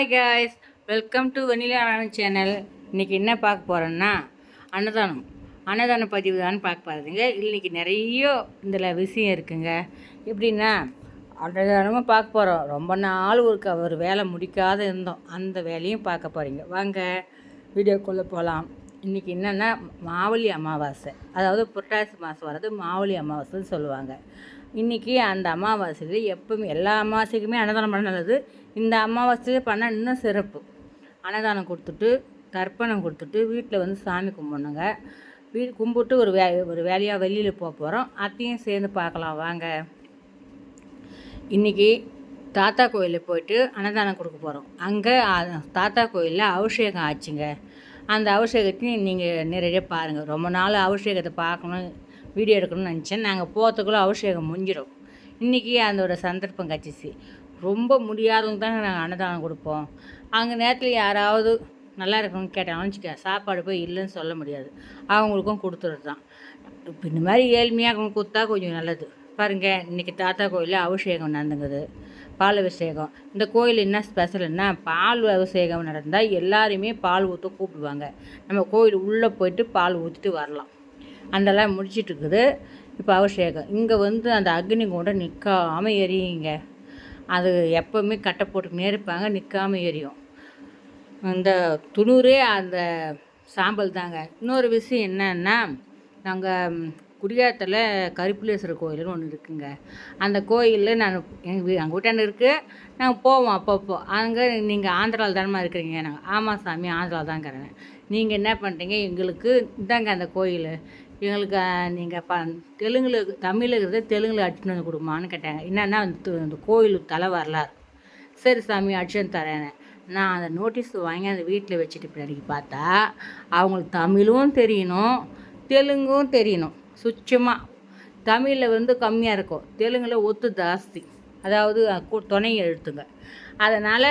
Hi guys welcome to Vennila Narayanan channel இன்றைக்கி என்ன பார்க்க போகிறோன்னா அன்னதானம். அன்னதான பதிவு தான் பார்க்க பாருங்க இன்றைக்கி நிறைய இதில் விஷயம் இருக்குங்க. எப்படின்னா அன்னதானமாக பார்க்க போகிறோம் ரொம்ப நாள் ஒரு ஒரு வேலை முடிக்காத இருந்தோம். அந்த வேலையும் பார்க்க போகிறீங்க வாங்க வீடியோக்குள்ளே போகலாம் இன்றைக்கி என்னென்னா மாவழி அமாவாசை. அதாவது புரட்டாசி மாதம் வர்றது மாவழி அமாவாசைன்னு சொல்லுவாங்க. இன்றைக்கி அந்த அமாவாசையில் எப்பவும் எல்லா அமாவாசைக்குமே அன்னதானம் பண்ண நல்லது. இந்த அமாவாசையில் பண்ணால் இன்னும் சிறப்பு. அன்னதானம் கொடுத்துட்டு தர்ப்பணம் கொடுத்துட்டு வீட்டில் வந்து சாமி கும்பிடணுங்க. வீடு கும்பிட்டு ஒரு வே ஒரு வேலையாக வெளியில் போக போகிறோம் அத்தையும் சேர்ந்து பார்க்கலாம் வாங்க. இன்றைக்கி தாத்தா கோயிலில் போயிட்டு அன்னதானம் கொடுக்க போகிறோம் அங்கே தாத்தா கோயிலில் அபிஷேகம் ஆச்சுங்க. அந்த அபிஷேகத்தையும் நீங்கள் நிறைய பாருங்கள் ரொம்ப நாள் அபிஷேகத்தை பார்க்கணும் வீடியோ எடுக்கணும்னு நினச்சேன். நாங்கள் போகிறதுக்குள்ளே அபிஷேகம் முடிஞ்சிடும். இன்றைக்கி அதோட சந்தர்ப்பம் கிடச்சிச்சு ரொம்ப முடியாதவங்க தாங்க நாங்கள் அன்னதானம் கொடுப்போம். அங்கே நேரத்தில் யாராவது நல்லா இருக்கணும்னு கேட்டாங்கன்னு வச்சுக்க சாப்பாடு போய் இல்லைன்னு சொல்ல முடியாது. அவங்களுக்கும் கொடுத்துறது தான். இப்போ இந்த மாதிரி ஏழ்மையாக கொடுத்தா கொஞ்சம் நல்லது. பாருங்கள் இன்றைக்கி தாத்தா கோயிலில் அபிஷேகம் நடந்துங்குது பால் அபிஷேகம். இந்த கோயில் என்ன ஸ்பெஷல்னா பால் அபிஷேகம் நடந்தால் எல்லாருமே பால் ஊற்ற கூப்பிடுவாங்க. நம்ம கோயில் உள்ளே போயிட்டு பால் ஊற்றிட்டு வரலாம். அந்தெல்லாம் முடிச்சிட்டு இருக்குது. இப்போ அபிஷேகம். இங்கே வந்து அந்த அக்னி கூட நிற்காமல் எரியுங்க. அது எப்போவுமே கட்டை போட்டுக்கினே இருப்பாங்க நிற்காமல் எரியும். இந்த துணூரே அந்த சாம்பல் தாங்க. இன்னொரு விஷயம் என்னன்னா நாங்கள் குடியாத்தில் கருப்பிலேஸ்வரர் கோயில்னு ஒன்று இருக்குங்க. அந்த கோயிலில் நான் எங்கள் வீ எங்கள் வீட்டாண்ட இருக்குது நாங்கள் போவோம் அப்பப்போ. அங்கே நீங்கள் ஆந்திராவில் தானமா இருக்கிறீங்க? நாங்கள் ஆமாம் சாமி ஆந்திராவில் தான் இருக்கிறேன். நீங்கள் என்ன பண்ணுறீங்க எங்களுக்கு இதாங்க அந்த கோயில். எங்களுக்கு நீங்கள் ப தெலுங்கில் தமிழில் இருக்கிறத தெலுங்கில் அடிச்சுட்டு வந்து கொடுமான்னு கேட்டாங்க. என்னென்னா அந்த கோயில் தலை வரலாறு. சரி சாமி அடிச்சுட்டு தரேன் நான் அந்த நோட்டீஸ் வாங்கி அந்த வீட்டில் வச்சுட்டு பின்னாடி பார்த்தா அவங்களுக்கு தமிழும் தெரியணும் தெலுங்கும் தெரியணும். சுச்சமாக தமிழில் வந்து கம்மியாக இருக்கும். தெலுங்கில் ஒத்து ஜாஸ்தி. அதாவது துணை எழுத்துங்க. அதனால்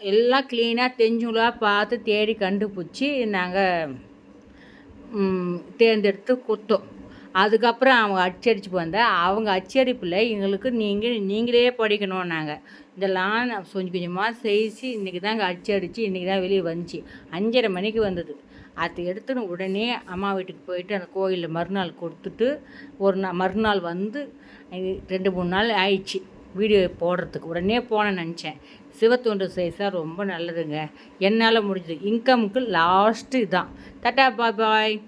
எல்லாம் க்ளீனாக தெஞ்சுலாக பார்த்து தேடி கண்டுபிடிச்சி நாங்கள் தேர்ந்தெடுத்து கொடுத்தோம். அதுக்கப்புறம் அவங்க அச்சடிச்சு வந்தால் அவங்க அச்சடிப்பில் எங்களுக்கு நீங்கள் நீங்களே படிக்கணும் நாங்கள் இதெல்லாம் நான் கொஞ்சம் கொஞ்சமாக செய்து இன்றைக்கி தாங்க அச்சடித்து இன்றைக்கி தான் வெளியே வந்துச்சு. அஞ்சரை மணிக்கு வந்தது. அதை எடுத்துன்னு உடனே அம்மா வீட்டுக்கு போயிட்டு அந்த கோயிலில் மறுநாள் கொடுத்துட்டு ஒரு நாள் மறுநாள் வந்து ரெண்டு மூணு நாள் ஆயிடுச்சு. வீடியோ போடுறதுக்கு. உடனே போனேன்னு நினச்சேன். சிவத்தொண்டு சைஸாக ரொம்ப நல்லதுங்க. என்னால் முடிஞ்சது. இன்கமுக்கு லாஸ்ட்டு இதுதான் தட்டா பாய் பாய்.